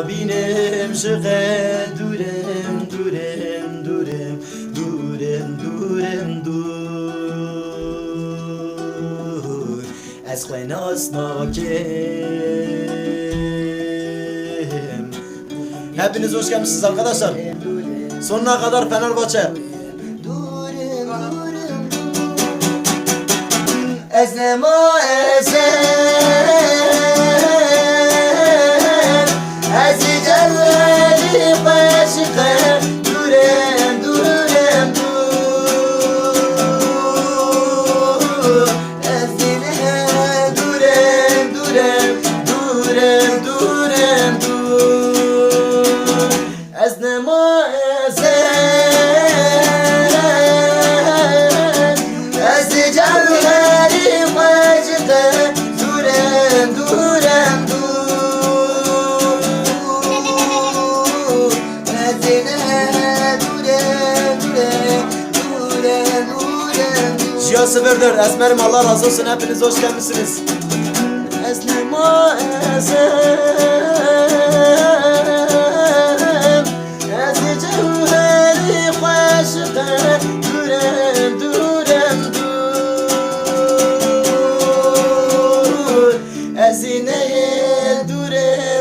Nabînim ji qe durem durem durem durem durem dur Ez xwe nas nakim Hepiniz hoş gelmişsiniz arkadaşlar. Sonuna kadar Fenerbahçe. Ezema ezer durem dur. Eznema ezer. Ezi cevheri peşiqe Durem durem dur. Ezine durem durem durem durem Jiya 04 Esmerim Allah razı olsun hepiniz hoş gelmişsiniz. Esnema ezem از اینه دوره